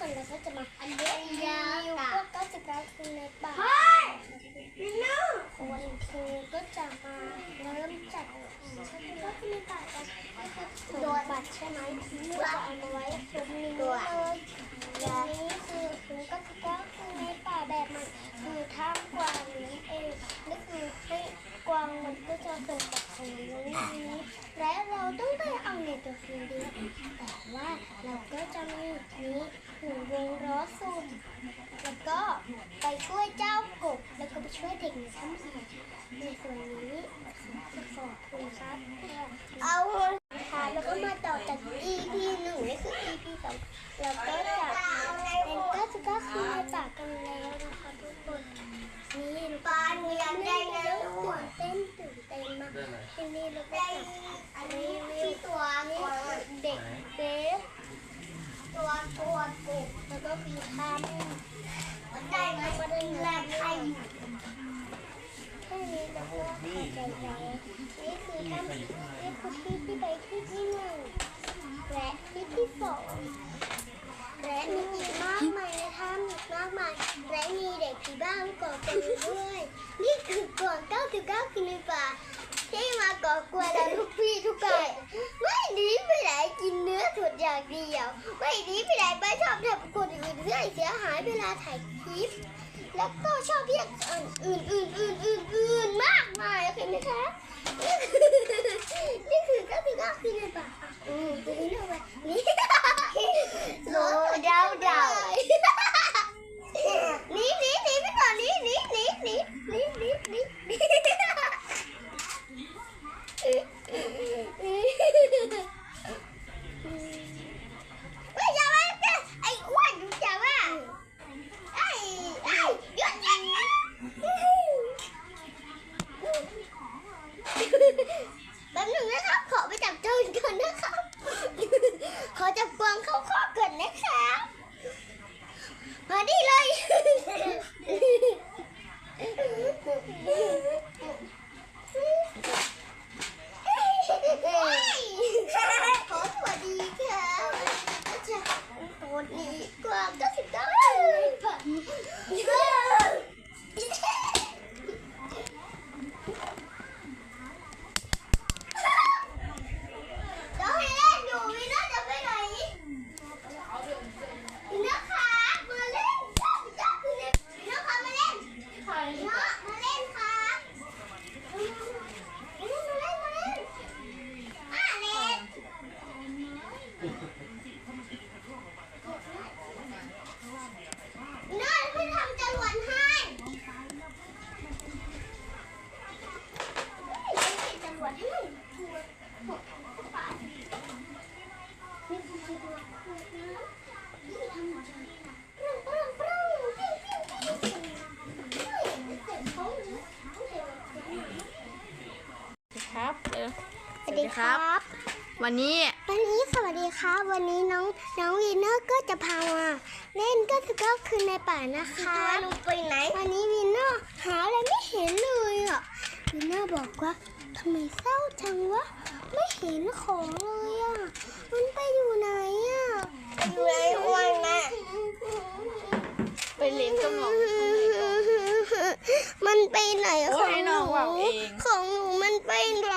คนเราก็จะมาอันเดียวพวกก็จะกลายเป็นในป่าวันคือก็จะมาเริ่มจัดก็คือในป่ากันโดนบัตรใช่ไหมเราจะเอามาไว้ตรงนี้เลยนี้คือคือก็จะก็คือในป่าแบบมันคือท่ามกวางเลี้เองนี่คือให้กวางมันก็จะเกิดจากตรงนี้และเราต้อง ในตัวคืนด้วยแต่ว่าเราก็จะมีนี้หนึ่งวงล้อสุ่มแล้วก็ไปช่วยเจ้ากบ แล้วก็ไปช่วยเด็กในถ้ำอีกในส่วนนี้ขอบคุณครับ เอาค่ะแล้วก็มาต่อจาก EP หนึ่งนี่คือ EP สองแล้วก็จะเป็นก็จะก็คือในปากกันแล้วนะคะทุกคนนี่ปานยังได้แล้ว มากที่นี่แล้วก็จะรีวิวตัวนี้เด็กเดฟตัวตัวกบแล้วก็คือทำได้ไหมก็ได้แลกให้แค่นี้แล้วก็ขอใจแล้วนี่คือทำนี่คือที่ที่ไปที่ที่หนึ่งและที่ที่สองและมีอีกมากมายในถ้ำอีกมากมายและมีเด็กผีบ้ามาก่อกวนด้วยนี่คือก่อน99คืนในป่า ที่มาก่อกวนเราทุกพี่ทุกไก่ไม่หนีไม่ไหนกินเนื้อสดอย่างเดียว ไม่หนีไม่ไหนไม่ชอบทำคนอื่นเพื่อเสียหายเวลาถ่ายคลิป แล้วก็ชอบเรียกอื่นอื่นอื่นอื่นอื่นมากมายโอเคไหมคะนี่คือก็คือก็คือในป่าอืมตัวนี้เอาไว้นี่ แป๊บหนึงนะครับ ขอไปจับโจรก่อนนะครับ ขอจับกวางเข้าข้อก่อนนะครับ มาดีเลย ขอสวัสดีครับสวัสดีกวางก็สิบได้เราให้เล่นอยู่วิน่าจะไปไหนวิน่าค่ะมาเล่นจ้าจ้าคือเนี่ยวิน่าค่ะมาเล่นเนาะมาเล่นค่ะมาเล่นมาเล่นมาเล่นอะเล่น นั่นพี่ทำจรวดให้จรวดให้นี่คือจรวดนะนี่ทำจรวดปรึ้งปรึ้งปรึ้งปิ้งปิ้งปิ้งปิ้งเสร็จเขาเนี่ยเขาเสร็จแล้ว ครับเร็วสวัสดีครับ วันนี้ วันนี้สวัสดีครับ วันนี้น้องน้องวีเนอร์ก็จะพามาเล่นก็คือก็คือในป่านะคะลงไปไหน วันนี้วีเนอร์หาอะไรไม่เห็นเลยอะวีเนอร์บอก ว่าทำไมเศร้าจังวะ ไม่เห็นของเลยอะ มันไปอยู่ไหนอะอยู่ไหนอ้วนแม่ไปเลี้ยงกำลังข้างในก่อนมันไปไหนโอ้ของให้หน้นูองว่าเองของหนูมันไปไหน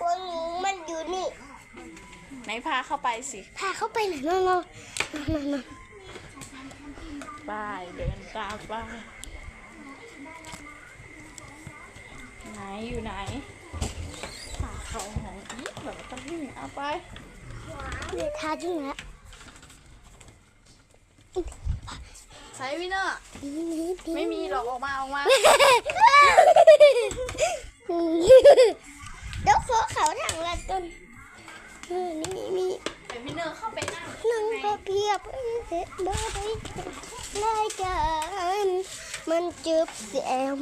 ของหนูมันอยู่นี่ไหนพาเข้าไปสิ พาเข้าไปไหนมามามามาไปเดินตามไป ไหนอยู่ไหนพาเขาหองอีกแบบต้องวิ่งเอาไปเดี๋ยวทาจุ่งแล้วใช้วินเนอร์ไม่มีหรอกออกมาออกมาเดี๋ยวขอเขาถังละต้นเออนี่มีเดี๋ยววินเนอร์เข้าไปนั่งนั่งพอเพียบเสร็จบ้าไปรายการมันจุบแซม